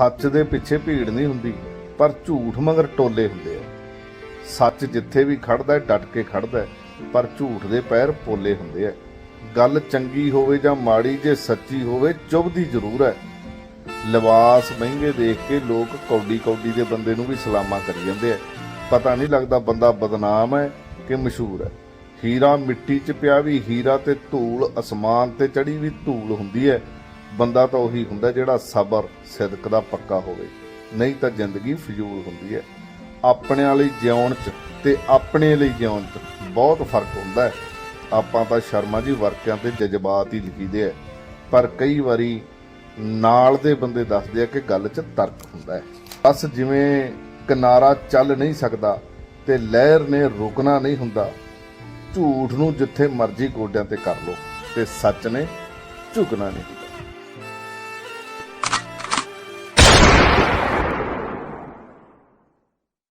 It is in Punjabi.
ਸੱਚ ਦੇ ਪਿੱਛੇ ਭੀੜ ਨਹੀਂ ਹੁੰਦੀ ਪਰ ਝੂਠ ਮਗਰ ਟੋਲੇ ਹੁੰਦੇ ਆ। ਸੱਚ ਜਿੱਥੇ ਵੀ ਖੜਦਾ ਹੈ ਡਟ ਕੇ ਖੜਦਾ ਹੈ, ਪਰ ਝੂਠ ਦੇ ਪੈਰ ਪੋਲੇ ਹੁੰਦੇ ਆ। ਗੱਲ ਚੰਗੀ ਹੋਵੇ ਜਾਂ ਮਾੜੀ ਜੇ ਸੱਚੀ ਹੋਵੇ ਚੁਭਦੀ ਜ਼ਰੂਰ ਹੈ। ਲਿਬਾਸ ਮਹਿੰਗੇ ਦੇਖ ਕੇ ਲੋਕ ਕੌਡੀ ਕੌਡੀ ਦੇ ਬੰਦੇ ਨੂੰ ਵੀ ਸਲਾਮਾਂ ਕਰੀ ਜਾਂਦੇ ਆ। ਪਤਾ ਨਹੀਂ ਲੱਗਦਾ ਬੰਦਾ ਬਦਨਾਮ ਹੈ ਕਿ ਮਸ਼ਹੂਰ ਹੈ। ਹੀਰਾ ਮਿੱਟੀ 'ਚ ਪਿਆ ਵੀ ਹੀਰਾ ਤੇ ਧੂਲ ਅਸਮਾਨ ਤੇ ਚੜੀ ਵੀ ਧੂਲ ਹੁੰਦੀ ਹੈ। ਬੰਦਾ ਤਾਂ ਉਹੀ ਹੁੰਦਾ ਜਿਹੜਾ ਸਬਰ, ਸਿਦਕ ਦਾ ਪੱਕਾ ਹੋਵੇ। ਨਹੀਂ ਤਾਂ ਜ਼ਿੰਦਗੀ ਫਜ਼ੂਲ ਹੁੰਦੀ ਹੈ। ਆਪਣੇ ਲਈ ਜਿਉਣ 'ਚ ਤੇ ਆਪਣੇ ਲਈ ਜਿਉਣ 'ਚ ਬਹੁਤ ਫ਼ਰਕ ਹੁੰਦਾ ਹੈ। ਆਪਾਂ ਤਾਂ ਸ਼ਰਮਾ ਜੀ ਵਰਕਿਆਂ ਤੇ ਜਜ਼ਬਾਤ ਹੀ ਲਿਖੀਦੇ ਆ। ਪਰ ਕਈ ਵਾਰੀ ਨਾਲ ਦੇ ਬੰਦੇ ਦੱਸਦੇ ਆ ਕਿ ਗੱਲ 'ਚ ਤਰਕ ਹੁੰਦਾ ਹੈ। ਬਸ ਜਿਵੇਂ ਕਿਨਾਰਾ ਚੱਲ ਨਹੀਂ ਸਕਦਾ ਤੇ ਲਹਿਰ ਨੇ ਰੁਕਣਾ ਨਹੀਂ ਹੁੰਦਾ, ਝੂਠ ਨੂੰ ਜਿੱਥੇ ਮਰਜ਼ੀ ਗੋਡਿਆਂ ਤੇ ਕਰ ਲੋ ਤੇ ਸੱਚ ਨੇ ਝੁਕਣਾ ਨਹੀਂ।